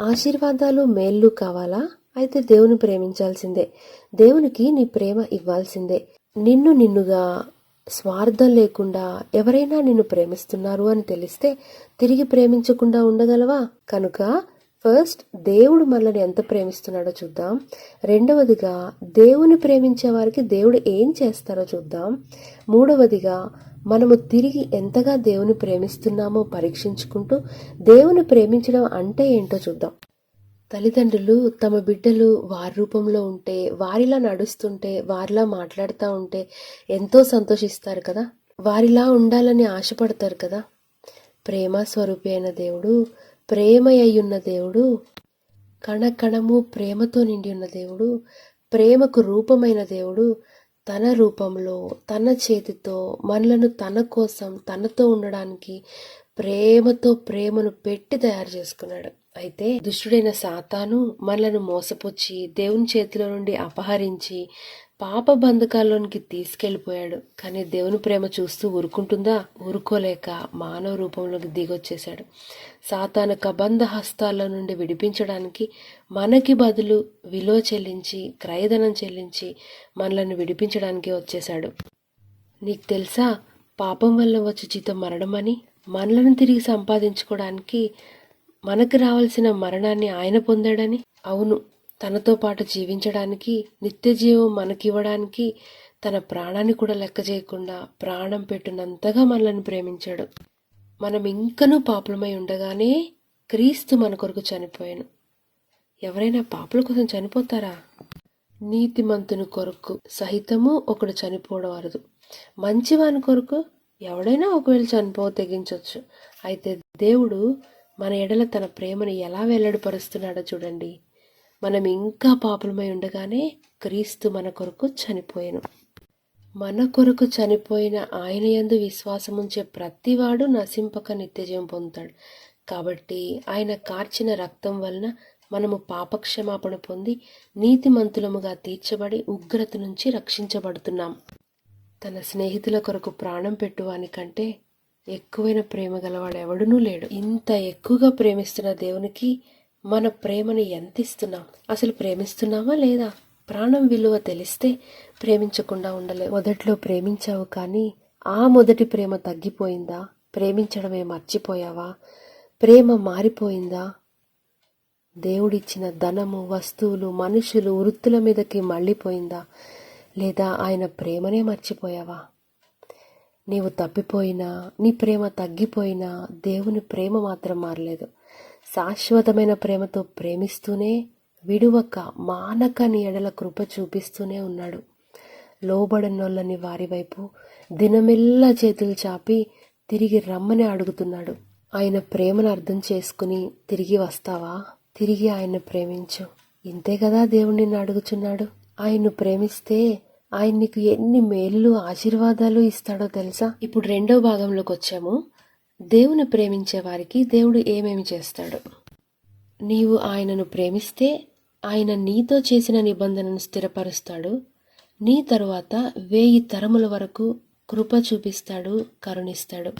ఆశీర్వాదాలు మేళ్ళు కావాలా? అయితే దేవుని ప్రేమించాల్సిందే. దేవునికి నీ ప్రేమ ఇవ్వాల్సిందే. నిన్ను నిన్నుగా స్వార్థం లేకుండా ఎవరైనా నిన్ను ప్రేమిస్తున్నారు అని తెలిస్తే తిరిగి ప్రేమించకుండా ఉండగలవా? కనుక ఫస్ట్ దేవుడు మనల్ని ఎంత ప్రేమిస్తున్నాడో చూద్దాం. రెండవదిగా దేవుని ప్రేమించే వారికి దేవుడు ఏం చేస్తారో చూద్దాం. మూడవదిగా మనము తిరిగి ఎంతగా దేవుని ప్రేమిస్తున్నామో పరీక్షించుకుంటూ దేవుని ప్రేమించడం అంటే ఏంటో చూద్దాం. తల్లిదండ్రులు తమ బిడ్డలు వారి రూపంలో ఉంటే వారిలా నడుస్తుంటే వారిలా మాట్లాడుతూ ఉంటే ఎంతో సంతోషిస్తారు కదా? వారిలా ఉండాలని ఆశపడతారు కదా? ప్రేమ స్వరూపి అయిన దేవుడు ప్రేమయ్యున్న దేవుడు కణకణము ప్రేమతో నిండి ఉన్న దేవుడు ప్రేమకు రూపమైన దేవుడు తన రూపంలో తన చేతితో మనలను తన కోసం తనతో ఉండడానికి ప్రేమతో ప్రేమను పెట్టి తయారు చేసుకున్నాడు. అయితే దుష్టుడైన సాతాను మనలను మోసపుచ్చి దేవుని చేతిలో నుండి అపహరించి పాప బంధకాల్లోనికి తీసుకెళ్ళిపోయాడు కానీ దేవుని ప్రేమ చూస్తూ ఊరుకుంటుందా? ఊరుకోలేక మానవ రూపంలోకి దిగొచ్చేశాడు. సాతాను కబంధ హస్తాల నుండి విడిపించడానికి మనకి బదులు విలువ చెల్లించి క్రయధనం చెల్లించి మనలను విడిపించడానికి వచ్చేశాడు. నీకు తెలుసా? పాపం వల్ల వచ్చే జీతం మరణమని? మనలను తిరిగి సంపాదించుకోవడానికి మనకు రావాల్సిన మరణాన్ని ఆయన పొందాడని? అవును. తనతో పాటు జీవించడానికి నిత్య జీవం మనకివ్వడానికి తన ప్రాణాన్ని కూడా లెక్క చేయకుండా ప్రాణం పెట్టినంతగా మనల్ని ప్రేమించాడు. మనం ఇంకనూ పాపులమై ఉండగానే క్రీస్తు మన కొరకు చనిపోయాను. ఎవరైనా పాపుల కోసం చనిపోతారా? నీతిమంతుని కొరకు సహితము ఒకడు చనిపోవడం అరదు. మంచివాని కొరకు ఎవడైనా ఒకవేళ చనిపో తెగించవచ్చు అయితే దేవుడు మన ఎడల తన ప్రేమను ఎలా వెల్లడిపరుస్తున్నాడో చూడండి. మనం ఇంకా పాపులమై ఉండగానే క్రీస్తు మన కొరకు చనిపోయాను. మన కొరకు చనిపోయిన ఆయన యందు విశ్వాసం ఉంచే ప్రతివాడు నశింపక నిత్యజయం పొందుతాడు. కాబట్టి ఆయన కార్చిన రక్తం వలన మనము పాపక్షమాపణ పొంది నీతిమంతులముగా తీర్చబడి ఉగ్రత నుంచి రక్షించబడుతున్నాం. తన స్నేహితుల కొరకు ప్రాణం పెట్టువానికంటే ఎక్కువైన ప్రేమ గలవాడు ఎవడునూ లేడు. ఇంత ఎక్కువగా ప్రేమిస్తున్న దేవునికి మన ప్రేమని ఎంత ఇస్తున్నాం అసలు ప్రేమిస్తున్నామా లేదా? ప్రాణం విలువ తెలిస్తే ప్రేమించకుండా ఉండలేదు మొదట్లో ప్రేమించావు కానీ ఆ మొదటి ప్రేమ తగ్గిపోయిందా? ప్రేమించడమే మర్చిపోయావా? ప్రేమ మారిపోయిందా? దేవుడిచ్చిన ధనము వస్తువులు మనుషులు వృత్తుల మీదకి మళ్ళీపోయిందా? లేదా ఆయన ప్రేమనే మర్చిపోయావా? నీవు తప్పిపోయినా నీ ప్రేమ తగ్గిపోయినా దేవుని ప్రేమ మాత్రం మారలేదు. శాశ్వతమైన ప్రేమతో ప్రేమిస్తూనే విడువక మానక నీ ఎడల కృప చూపిస్తూనే ఉన్నాడు. లోబడనోళ్ళని వారి వైపు దినమెల్లా చేతులు చాపి తిరిగి రమ్మని అడుగుతున్నాడు. ఆయన ప్రేమను అర్థం చేసుకుని తిరిగి వస్తావా? తిరిగి ఆయన ప్రేమించు. ఇంతే కదా దేవుడు నిన్ను అడుగుచున్నాడు? ఆయన్ను ప్రేమిస్తే ఆయన నీకు ఎన్ని మేలు ఆశీర్వాదాలు ఇస్తాడో తెలుసా? ఇప్పుడు రెండో భాగంలోకి వచ్చాము దేవుని ప్రేమించే వారికి దేవుడు ఏమేమి చేస్తాడు? నీవు ఆయనను ప్రేమిస్తే ఆయన నీతో చేసిన నిబంధనను స్థిరపరుస్తాడు. నీ తరువాత వేయి తరముల వరకు కృప చూపిస్తాడు కరుణిస్తాడు.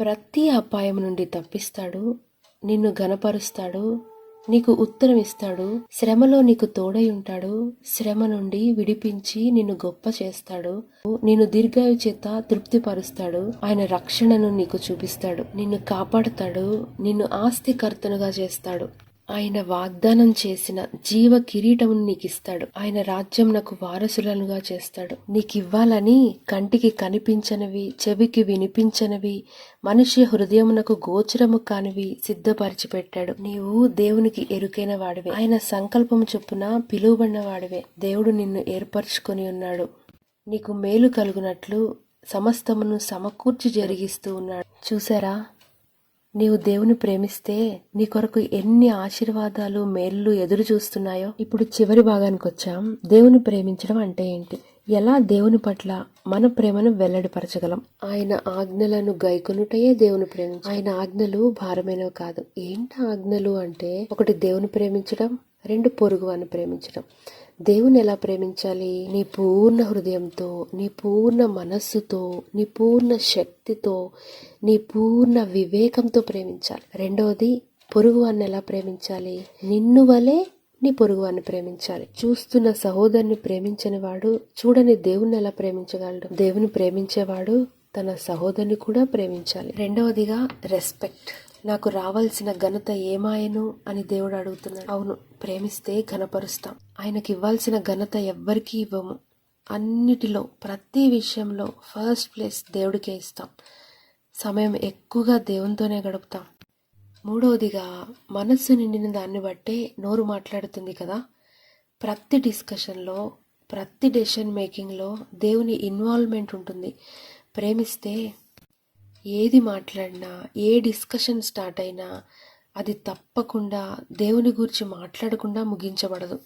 ప్రతి అపాయం నుండి తప్పిస్తాడు నిన్ను గనపరుస్తాడు నీకు ఉత్తరం ఇస్తాడు శ్రమలో నీకు తోడై ఉంటాడు. శ్రమ నుండి విడిపించి నిన్ను గొప్ప చేస్తాడు. నిన్ను దీర్ఘాయు చేత తృప్తిపరుస్తాడు. ఆయన రక్షణను నీకు చూపిస్తాడు. నిన్ను కాపాడుతాడు. నిన్ను ఆస్తికర్తనుగా చేస్తాడు. ఆయన వాగ్దానం చేసిన జీవ కిరీటమును నీకు ఇస్తాడు ఆయన రాజ్యం నాకు వారసులనుగా చేస్తాడు. నీకు ఇవ్వాలని కంటికి కనిపించనివి చెవికి వినిపించనివి మనిషి హృదయమునకు గోచరము కానివి సిద్ధపరిచి పెట్టాడు నీవు దేవునికి ఎరుకైన వాడివే. ఆయన సంకల్పము చొప్పున పిలువబడిన వాడివే. దేవుడు నిన్ను ఏర్పరచుకొని ఉన్నాడు. నీకు మేలు కలుగునట్లు సమస్తమును సమకూర్చి జరిగిస్తూ ఉన్నాడు. చూసారా నీవు దేవుని ప్రేమిస్తే నీ కొరకు ఎన్ని ఆశీర్వాదాలు మేళ్ళు ఎదురు చూస్తున్నాయో ఇప్పుడు చివరి భాగానికి వచ్చాం. దేవుని ప్రేమించడం అంటే ఏంటి? ఎలా దేవుని పట్ల మన ప్రేమను వెల్లడిపరచగలం? ఆయన ఆజ్ఞలను గైకొనుటయే దేవుని ప్రేమించ ఆయన ఆజ్ఞలు భారమైనవి కాదు. ఏంటి ఆజ్ఞలు అంటే ఒకటి దేవుని ప్రేమించడం రెండు పొరుగు అని ప్రేమించడం. దేవుని ఎలా ప్రేమించాలి? నీ పూర్ణ హృదయంతో నీ పూర్ణ మనస్సుతో నీ పూర్ణ శక్తితో నీ పూర్ణ వివేకంతో ప్రేమించాలి. రెండవది పొరుగువాన్ని ఎలా ప్రేమించాలి? నిన్ను వలే నీ పొరుగు వారిని ప్రేమించాలి. చూస్తున్న సహోదరుని ప్రేమించని వాడు చూడని దేవుణ్ణి ఎలా ప్రేమించగలడు? దేవుని ప్రేమించేవాడు తన సహోదరుని కూడా ప్రేమించాలి. రెండవదిగా రెస్పెక్ట్ నాకు రావాల్సిన ఘనత ఏమాయను అని దేవుడు అడుగుతున్నాడు. అవును ప్రేమిస్తే ఘనపరుస్తాం. ఆయనకి ఇవ్వాల్సిన ఘనత ఎవ్వరికీ ఇవ్వము. అన్నిటిలో ప్రతి విషయంలో ఫస్ట్ ప్లేస్ దేవుడికే ఇస్తాం. సమయం ఎక్కువగా దేవునితోనే గడుపుతాం. మూడవదిగా మనస్సు నిండిన దాన్ని బట్టే నోరు మాట్లాడుతుంది కదా. ప్రతి డిస్కషన్లో ప్రతి డెసిషన్ మేకింగ్లో దేవుని ఇన్వాల్వ్మెంట్ ఉంటుంది. ప్రేమిస్తే ఏది మాట్లాడినా ఏ డిస్కషన్ స్టార్ట్ అయినా అది తప్పకుండా దేవుని గురించి మాట్లాడకుండా ముగించబడదు.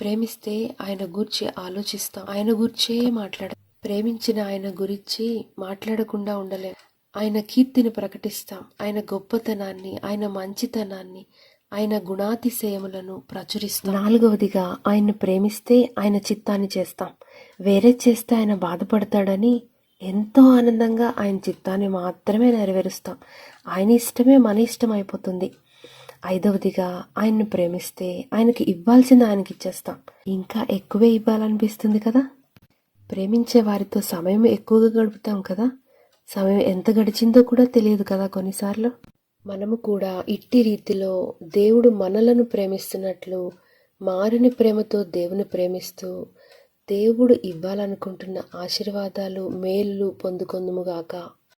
ప్రేమిస్తే ఆయన గురించి ఆలోచిస్తాం ఆయన గురించే మాట్లాడ ప్రేమించిన ఆయన గురించి మాట్లాడకుండా ఉండలేం. ఆయన కీర్తిని ప్రకటిస్తాం ఆయన గొప్పతనాన్ని ఆయన మంచితనాన్ని ఆయన గుణాతిశయములను ప్రచురిస్తాం. నాలుగవదిగా ఆయన ప్రేమిస్తే ఆయన చిత్తాన్ని చేస్తాం. వేరే చేస్తే ఆయన బాధపడతాడని ఎంతో ఆనందంగా ఆయన చిత్తాన్ని మాత్రమే నెరవేరుస్తాం. ఆయన ఇష్టమే మన ఇష్టం అయిపోతుంది. ఐదవదిగా ఆయన్ని ప్రేమిస్తే ఆయనకి ఇవ్వాల్సింది ఆయనకి ఇచ్చేస్తాం. ఇంకా ఎక్కువే ఇవ్వాలనిపిస్తుంది కదా? ప్రేమించే వారితో సమయం ఎక్కువగా గడుపుతాం కదా? సమయం ఎంత గడిచిందో కూడా తెలియదు కదా కొన్నిసార్లు? మనము కూడా ఇట్టి రీతిలో దేవుడు మనలను ప్రేమిస్తున్నట్లు మారిన ప్రేమతో దేవుని ప్రేమిస్తూ దేవుడు ఇవ్వాలనుకుంటున్న ఆశీర్వాదాలు మేలు పొందుకొందుముగాక